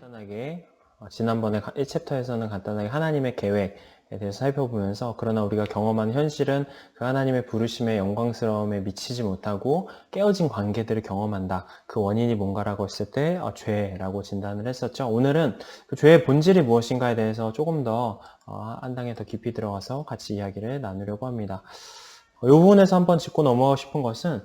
간단하게 어, 지난번에 1챕터에서는 간단하게 하나님의 계획 에 대해서 살펴보면서 그러나 우리가 경험한 현실은 그 하나님의 부르심의 영광스러움에 미치지 못하고 깨어진 관계들을 경험한다. 그 원인이 뭔가라고 했을 때 어, 죄라고 진단을 했었죠. 오늘은 그 죄의 본질이 무엇인가에 대해서 조금 더 어, 한 단계 더 깊이 들어가서 같이 이야기를 나누려고 합니다. 이 부분에서 한번 짚고 넘어가고 싶은 것은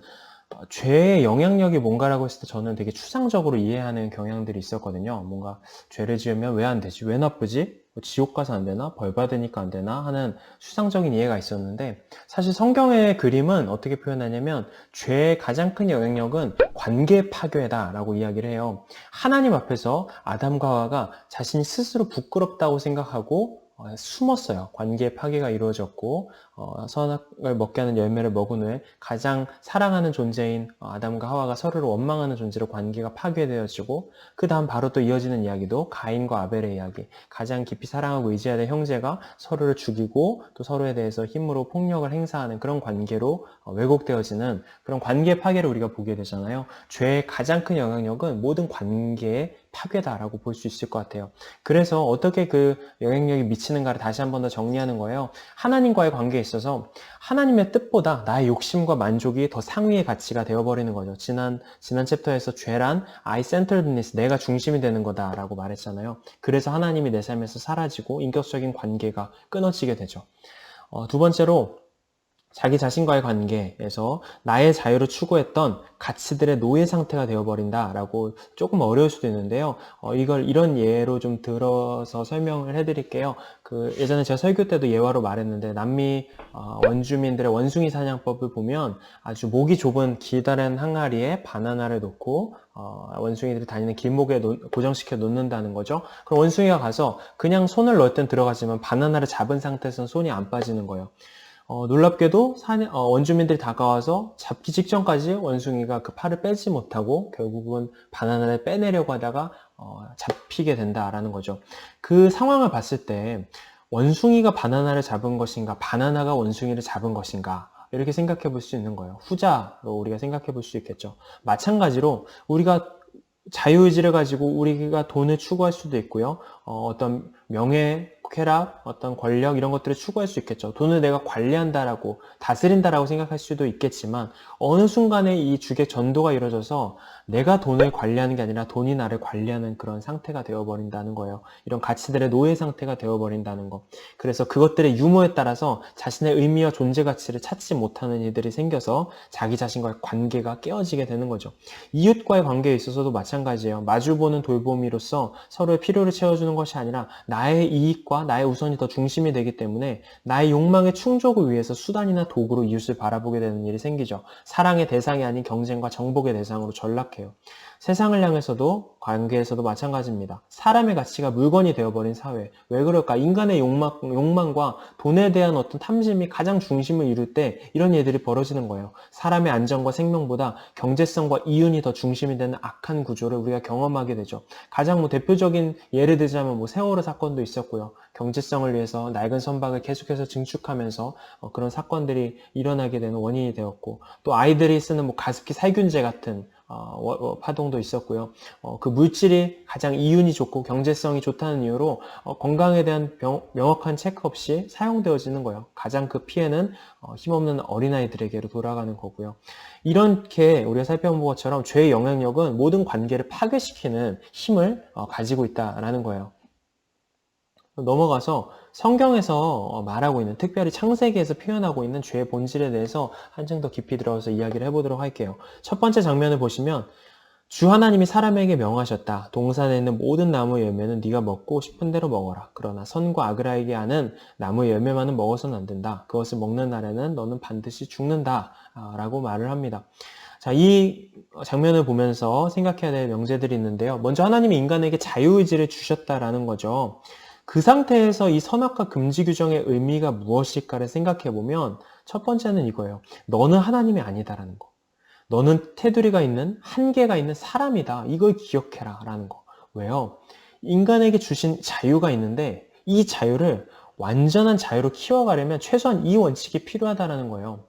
어, 죄의 영향력이 뭔가라고 했을 때 저는 되게 추상적으로 이해하는 경향들이 있었거든요. 뭔가 죄를 지으면 왜 안 되지? 왜 나쁘지? 뭐 지옥 가서 안 되나? 벌 받으니까 안 되나? 하는 추상적인 이해가 있었는데 사실 성경의 그림은 어떻게 표현하냐면 죄의 가장 큰 영향력은 관계 파괴다라고 이야기를 해요. 하나님 앞에서 아담과 하와가 자신이 스스로 부끄럽다고 생각하고 어, 숨었어요. 관계 파괴가 이루어졌고 어, 선악을 먹게 하는 열매를 먹은 후에 가장 사랑하는 존재인 어, 아담과 하와가 서로를 원망하는 존재로 관계가 파괴되어지고 그 다음 바로 또 이어지는 이야기도 가인과 아벨의 이야기 가장 깊이 사랑하고 의지하는 형제가 서로를 죽이고 또 서로에 대해서 힘으로 폭력을 행사하는 그런 관계로 어, 왜곡되어지는 그런 관계 파괴를 우리가 보게 되잖아요. 죄의 가장 큰 영향력은 모든 관계의 파괴다라고 볼 수 있을 것 같아요. 그래서 어떻게 그 영향력이 미치는가를 다시 한 번 더 정리하는 거예요. 하나님과의 관계에 있어서 하나님의 뜻보다 나의 욕심과 만족이 더 상위의 가치가 되어버리는 거죠. 지난, 지난 챕터에서 죄란 I-centeredness, 내가 중심이 되는 거다라고 말했잖아요. 그래서 하나님이 내 삶에서 사라지고 인격적인 관계가 끊어지게 되죠. 어, 두 번째로 자기 자신과의 관계에서 나의 자유를 추구했던 가치들의 노예 상태가 되어버린다라고 조금 어려울 수도 있는데요. 어, 이걸 이런 예로 좀 들어서 설명을 해드릴게요. 그 예전에 제가 설교 때도 예화로 말했는데 남미 어, 원주민들의 원숭이 사냥법을 보면 아주 목이 좁은 기다란 항아리에 바나나를 놓고 어, 원숭이들이 다니는 길목에 놓- 고정시켜 놓는다는 거죠. 그럼 원숭이가 가서 그냥 손을 넣을 땐 들어가지만 바나나를 잡은 상태에서는 손이 안 빠지는 거예요. 어, 놀랍게도 산- 어, 원주민들이 다가와서 잡기 직전까지 원숭이가 그 팔을 빼지 못하고 결국은 바나나를 빼내려고 하다가 어, 잡히게 된다라는 거죠. 그 상황을 봤을 때 원숭이가 바나나를 잡은 것인가, 바나나가 원숭이를 잡은 것인가, 이렇게 생각해 볼 수 있는 거예요. 후자로 우리가 생각해 볼 수 있겠죠. 마찬가지로 우리가 자유의지를 가지고 우리가 돈을 추구할 수도 있고요. 어, 어떤 명예, 쾌락, 어떤 권력 이런 것들을 추구할 수 있겠죠. 돈을 내가 관리한다라고 다스린다라고 생각할 수도 있겠지만 어느 순간에 이 주객 전도가 이루어져서 내가 돈을 관리하는 게 아니라 돈이 나를 관리하는 그런 상태가 되어버린다는 거예요. 이런 가치들의 노예 상태가 되어버린다는 거. 그래서 그것들의 유무에 따라서 자신의 의미와 존재 가치를 찾지 못하는 일들이 생겨서 자기 자신과의 관계가 깨어지게 되는 거죠. 이웃과의 관계에 있어서도 마찬가지예요. 마주보는 돌보미로서 서로의 필요를 채워주는 것이 아니라 나의 이익과 나의 우선이 더 중심이 되기 때문에 나의 욕망의 충족을 위해서 수단이나 도구로 이웃을 바라보게 되는 일이 생기죠. 사랑의 대상이 아닌 경쟁과 정복의 대상으로 전락해요. 세상을 향해서도 관계에서도 마찬가지입니다. 사람의 가치가 물건이 되어버린 사회. 왜 그럴까? 인간의 욕망, 욕망과 돈에 대한 어떤 탐심이 가장 중심을 이룰 때 이런 일들이 벌어지는 거예요. 사람의 안전과 생명보다 경제성과 이윤이 더 중심이 되는 악한 구조를 우리가 경험하게 되죠. 가장 뭐 대표적인 예를 들자면 뭐 세월호 사건도 있었고요. 경제성을 위해서 낡은 선박을 계속해서 증축하면서 어, 그런 사건들이 일어나게 되는 원인이 되었고 또 아이들이 쓰는 뭐 가습기 살균제 같은 어, 워- 워- 파동도 있었고요. 어, 그 물질이 가장 이윤이 좋고 경제성이 좋다는 이유로 어, 건강에 대한 병- 명확한 체크 없이 사용되어지는 거예요. 가장 그 피해는 어, 힘없는 어린아이들에게로 돌아가는 거고요. 이렇게 우리가 살펴본 것처럼 죄의 영향력은 모든 관계를 파괴시키는 힘을 어, 가지고 있다라는 거예요. 넘어가서 성경에서 어, 말하고 있는 특별히 창세기에서 표현하고 있는 죄의 본질에 대해서 한층 더 깊이 들어가서 이야기를 해보도록 할게요. 첫 번째 장면을 보시면 주 하나님이 사람에게 명하셨다. 동산에 있는 모든 나무 열매는 네가 먹고 싶은 대로 먹어라. 그러나 선과 악을 알게 하는 나무 열매만은 먹어서는 안 된다. 그것을 먹는 날에는 너는 반드시 죽는다. 아, 라고 말을 합니다. 자, 이 장면을 보면서 생각해야 될 명제들이 있는데요. 먼저 하나님이 인간에게 자유의지를 주셨다라는 거죠. 그 상태에서 이 선악과 금지 규정의 의미가 무엇일까를 생각해 보면 첫 번째는 이거예요. 너는 하나님이 아니다라는 거. 너는 테두리가 있는 한계가 있는 사람이다. 이걸 기억해라 라는 거. 왜요? 인간에게 주신 자유가 있는데 이 자유를 완전한 자유로 키워가려면 최소한 이 원칙이 필요하다라는 거예요.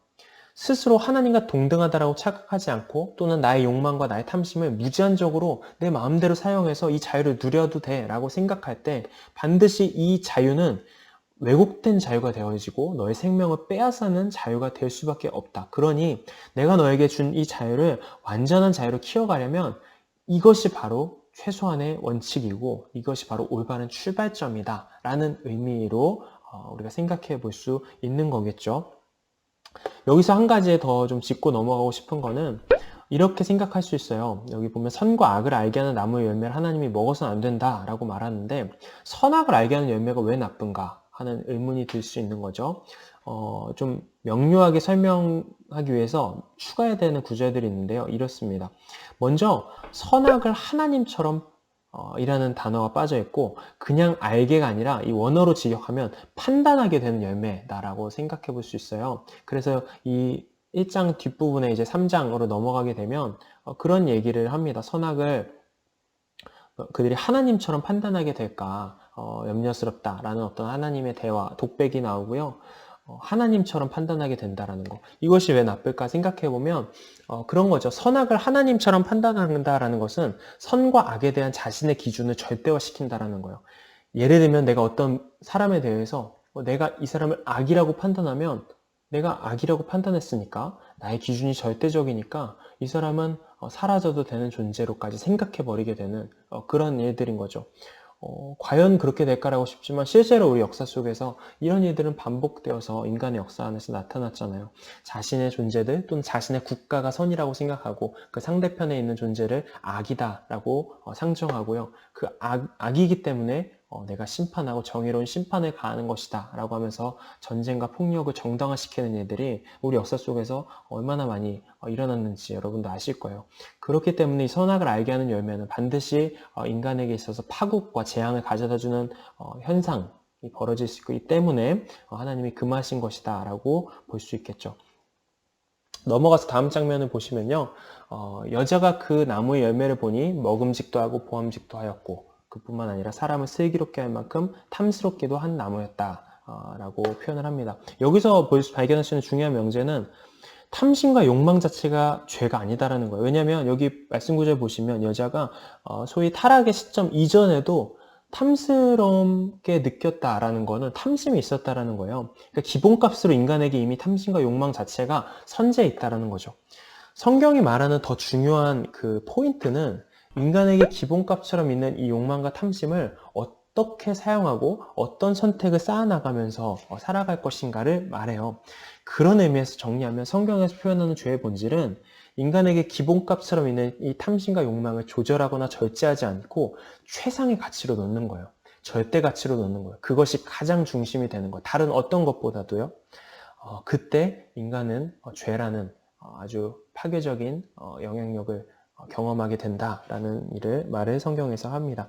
스스로 하나님과 동등하다라고 착각하지 않고 또는 나의 욕망과 나의 탐심을 무제한적으로 내 마음대로 사용해서 이 자유를 누려도 돼라고 생각할 때 반드시 이 자유는 왜곡된 자유가 되어지고 너의 생명을 빼앗아는 자유가 될 수밖에 없다. 그러니 내가 너에게 준 이 자유를 완전한 자유로 키워가려면 이것이 바로 최소한의 원칙이고 이것이 바로 올바른 출발점이다. 라는 의미로 어, 우리가 생각해 볼 수 있는 거겠죠. 여기서 한 가지 더 좀 짚고 넘어가고 싶은 거는 이렇게 생각할 수 있어요. 여기 보면 선과 악을 알게 하는 나무의 열매를 하나님이 먹어서는 안 된다라고 말하는데 선악을 알게 하는 열매가 왜 나쁜가 하는 의문이 들 수 있는 거죠. 어, 좀 명료하게 설명하기 위해서 추가해야 되는 구절들이 있는데요. 이렇습니다. 먼저 선악을 하나님처럼 어, 이라는 단어가 빠져 있고 그냥 알게가 아니라 이 원어로 직역하면 판단하게 되는 열매다라고 생각해 볼 수 있어요. 그래서 이 1장 뒷부분에 이제 3장으로 넘어가게 되면 어, 그런 얘기를 합니다. 선악을 어, 그들이 하나님처럼 판단하게 될까 어, 염려스럽다라는 어떤 하나님의 대화, 독백이 나오고요. 어, 하나님처럼 판단하게 된다라는 거. 이것이 왜 나쁠까 생각해 보면 어, 그런 거죠. 선악을 하나님처럼 판단한다라는 것은 선과 악에 대한 자신의 기준을 절대화시킨다라는 거예요. 예를 들면 내가 어떤 사람에 대해서 어, 내가 이 사람을 악이라고 판단하면 내가 악이라고 판단했으니까 나의 기준이 절대적이니까 이 사람은 어, 사라져도 되는 존재로까지 생각해 버리게 되는 어, 그런 일들인 거죠. 어, 과연 그렇게 될까라고 싶지만 실제로 우리 역사 속에서 이런 일들은 반복되어서 인간의 역사 안에서 나타났잖아요. 자신의 존재들 또는 자신의 국가가 선이라고 생각하고 그 상대편에 있는 존재를 악이다라고 어, 상정하고요. 그 악, 악이기 때문에 어, 내가 심판하고 정의로운 심판을 가하는 것이다 라고 하면서 전쟁과 폭력을 정당화시키는 일들이 우리 역사 속에서 얼마나 많이 어, 일어났는지 여러분도 아실 거예요. 그렇기 때문에 이 선악을 알게 하는 열매는 반드시 어, 인간에게 있어서 파국과 재앙을 가져다주는 어, 현상이 벌어질 수 있기 때문에 어, 하나님이 금하신 것이다 라고 볼 수 있겠죠. 넘어가서 다음 장면을 보시면요. 어, 여자가 그 나무의 열매를 보니 먹음직도 하고 보암직도 하였고 그뿐만 아니라 사람을 슬기롭게 할 만큼 탐스럽기도 한 나무였다. 어, 라고 표현을 합니다. 여기서 발견할 수 있는 중요한 명제는 탐심과 욕망 자체가 죄가 아니다라는 거예요. 왜냐하면 여기 말씀 구절 보시면 여자가 어, 소위 타락의 시점 이전에도 탐스럽게 느꼈다라는 거는 탐심이 있었다라는 거예요. 그러니까 기본값으로 인간에게 이미 탐심과 욕망 자체가 선재해 있다라는 거죠. 성경이 말하는 더 중요한 그 포인트는 인간에게 기본값처럼 있는 이 욕망과 탐심을 어떻게 사용하고 어떤 선택을 쌓아나가면서 어, 살아갈 것인가를 말해요. 그런 의미에서 정리하면 성경에서 표현하는 죄의 본질은 인간에게 기본값처럼 있는 이 탐심과 욕망을 조절하거나 절제하지 않고 최상의 가치로 놓는 거예요. 절대 가치로 놓는 거예요. 그것이 가장 중심이 되는 거예요. 다른 어떤 것보다도요. 어, 그때 인간은 어, 죄라는 어, 아주 파괴적인 어, 영향력을 경험하게 된다라는 일을 말을 성경에서 합니다.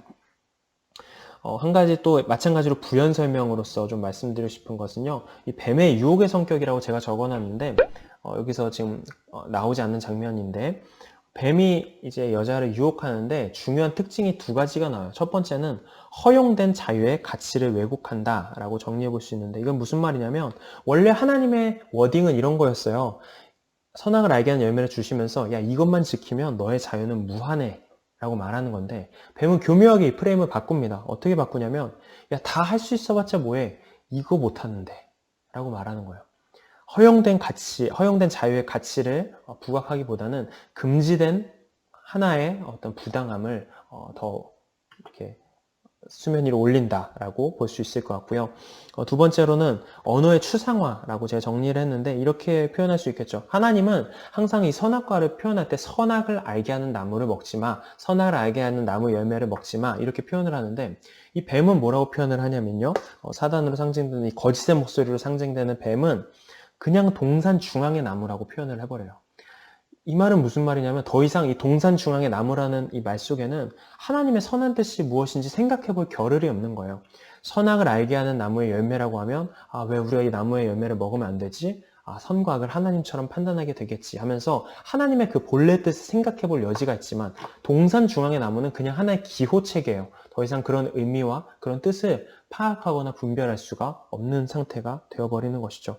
어, 한 가지 또 마찬가지로 부연 설명으로서 좀 말씀드리고 싶은 것은요. 이 뱀의 유혹의 성격이라고 제가 적어놨는데 어, 여기서 지금 어, 나오지 않는 장면인데 뱀이 이제 여자를 유혹하는데 중요한 특징이 두 가지가 나와요. 첫 번째는 허용된 자유의 가치를 왜곡한다라고 정리해 볼 수 있는데 이건 무슨 말이냐면 원래 하나님의 워딩은 이런 거였어요. 선악을 알게 하는 열매를 주시면서 야 이것만 지키면 너의 자유는 무한해 라고 말하는 건데 뱀은 교묘하게 이 프레임을 바꿉니다. 어떻게 바꾸냐면 야 다 할 수 있어봤자 뭐해 이거 못하는데 라고 말하는 거예요. 허용된 가치, 허용된 자유의 가치를 어, 부각하기보다는 금지된 하나의 어떤 부당함을 어, 더 이렇게 수면 위로 올린다라고 볼 수 있을 것 같고요. 어, 두 번째로는 언어의 추상화라고 제가 정리를 했는데 이렇게 표현할 수 있겠죠. 하나님은 항상 이 선악과를 표현할 때 선악을 알게 하는 나무를 먹지 마, 선악을 알게 하는 나무 열매를 먹지 마 이렇게 표현을 하는데 이 뱀은 뭐라고 표현을 하냐면요. 어, 사단으로 상징되는 이 거짓의 목소리로 상징되는 뱀은 그냥 동산 중앙의 나무라고 표현을 해버려요. 이 말은 무슨 말이냐면 더 이상 이 동산 중앙의 나무라는 이 말 속에는 하나님의 선한 뜻이 무엇인지 생각해 볼 겨를이 없는 거예요. 선악을 알게 하는 나무의 열매라고 하면 아, 왜 우리가 이 나무의 열매를 먹으면 안 되지? 아, 선과 악을 하나님처럼 판단하게 되겠지 하면서 하나님의 그 본래 뜻을 생각해 볼 여지가 있지만 동산 중앙의 나무는 그냥 하나의 기호체계예요. 더 이상 그런 의미와 그런 뜻을 파악하거나 분별할 수가 없는 상태가 되어버리는 것이죠.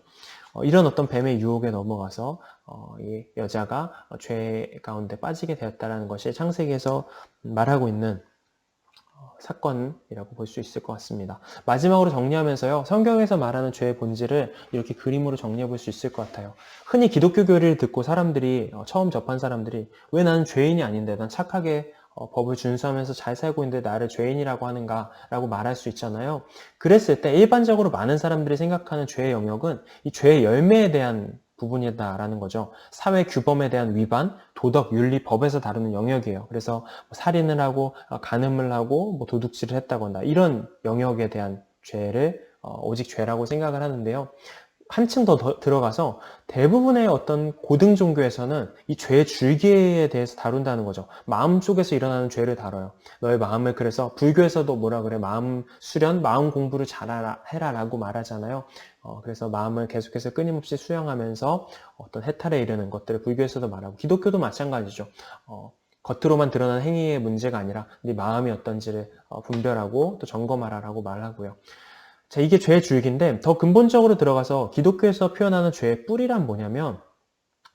어, 이런 어떤 뱀의 유혹에 넘어가서 어, 이 여자가 어, 죄 가운데 빠지게 되었다라는 것이 창세기에서 말하고 있는 어, 사건이라고 볼 수 있을 것 같습니다. 마지막으로 정리하면서요, 성경에서 말하는 죄의 본질을 이렇게 그림으로 정리해 볼 수 있을 것 같아요. 흔히 기독교 교리를 듣고 사람들이, 어, 처음 접한 사람들이, 왜 나는 죄인이 아닌데, 난 착하게 어, 법을 준수하면서 잘 살고 있는데 나를 죄인이라고 하는가? 라고 말할 수 있잖아요. 그랬을 때 일반적으로 많은 사람들이 생각하는 죄의 영역은 이 죄의 열매에 대한 부분이다라는 거죠. 사회 규범에 대한 위반, 도덕, 윤리, 법에서 다루는 영역이에요. 그래서 뭐 살인을 하고 어, 간음을 하고 뭐 도둑질을 했다거나 이런 영역에 대한 죄를 어, 오직 죄라고 생각을 하는데요. 한층 더, 더 들어가서 대부분의 어떤 고등 종교에서는 이 죄의 줄기에 대해서 다룬다는 거죠. 마음 속에서 일어나는 죄를 다뤄요. 너의 마음을 그래서 불교에서도 뭐라 그래 마음 수련, 마음 공부를 잘해라 해라라고 말하잖아요. 어, 그래서 마음을 계속해서 끊임없이 수양하면서 어떤 해탈에 이르는 것들을 불교에서도 말하고 기독교도 마찬가지죠. 어, 겉으로만 드러난 행위의 문제가 아니라 네 마음이 어떤지를 어, 분별하고 또 점검하라라고 말하고요. 자, 이게 죄의 줄기인데 더 근본적으로 들어가서 기독교에서 표현하는 죄의 뿌리란 뭐냐면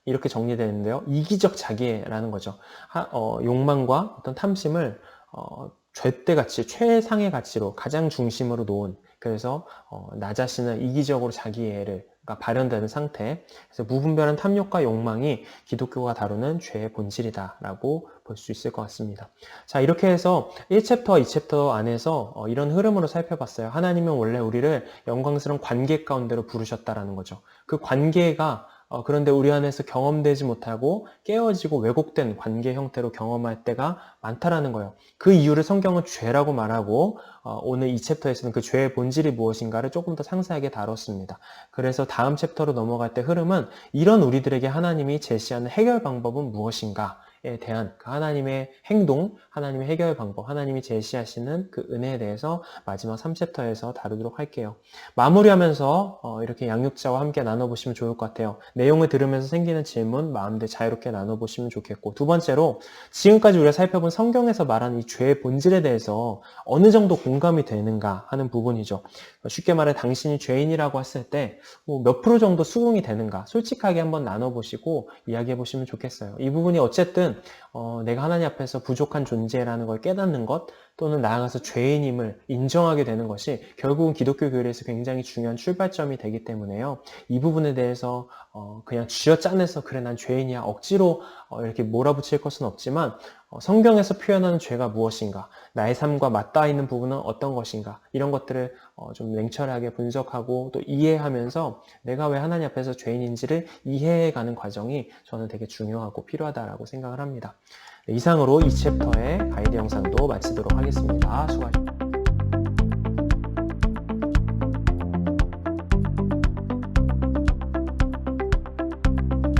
이렇게 정리되는데요. 이기적 자기애라는 거죠. 하, 어, 욕망과 어떤 탐심을 어, 죄대 가치, 최상의 가치로 가장 중심으로 놓은 그래서 어, 나 자신을 이기적으로 자기애를 발현되는 상태. 그래서 무분별한 탐욕과 욕망이 기독교가 다루는 죄의 본질이다라고 볼 수 있을 것 같습니다. 자, 이렇게 해서 1챕터, 2챕터 안에서 어, 이런 흐름으로 살펴봤어요. 하나님은 원래 우리를 영광스러운 관계 가운데로 부르셨다라는 거죠. 그 관계가 어, 그런데 우리 안에서 경험되지 못하고 깨어지고 왜곡된 관계 형태로 경험할 때가 많다라는 거예요. 그 이유를 성경은 죄라고 말하고 어, 오늘 이 챕터에서는 그 죄의 본질이 무엇인가를 조금 더 상세하게 다뤘습니다. 그래서 다음 챕터로 넘어갈 때 흐름은 이런 우리들에게 하나님이 제시하는 해결 방법은 무엇인가 에 대한 그 하나님의 행동, 하나님의 해결 방법, 하나님이 제시하시는 그 은혜에 대해서 마지막 3챕터에서 다루도록 할게요. 마무리하면서 어, 이렇게 양육자와 함께 나눠보시면 좋을 것 같아요. 내용을 들으면서 생기는 질문 마음대로 자유롭게 나눠보시면 좋겠고 두 번째로 지금까지 우리가 살펴본 성경에서 말하는 이 죄의 본질에 대해서 어느 정도 공감이 되는가 하는 부분이죠. 쉽게 말해 당신이 죄인이라고 했을 때 몇 프로 정도 수긍이 되는가 솔직하게 한번 나눠보시고 이야기해 보시면 좋겠어요. 이 부분이 어쨌든 어, 내가 하나님 앞에서 부족한 존재라는 걸 깨닫는 것 또는 나아가서 죄인임을 인정하게 되는 것이 결국은 기독교 교리에서 굉장히 중요한 출발점이 되기 때문에요. 이 부분에 대해서 어, 그냥 쥐어짜내서 그래 난 죄인이야 억지로 어, 이렇게 몰아붙일 것은 없지만 어, 성경에서 표현하는 죄가 무엇인가, 나의 삶과 맞닿아 있는 부분은 어떤 것인가, 이런 것들을 어, 좀 냉철하게 분석하고 또 이해하면서 내가 왜 하나님 앞에서 죄인인지를 이해해가는 과정이 저는 되게 중요하고 필요하다라고 생각을 합니다. 네, 이상으로 이 챕터의 가이드 영상도 마치도록 하겠습니다. 수고하셨습니다.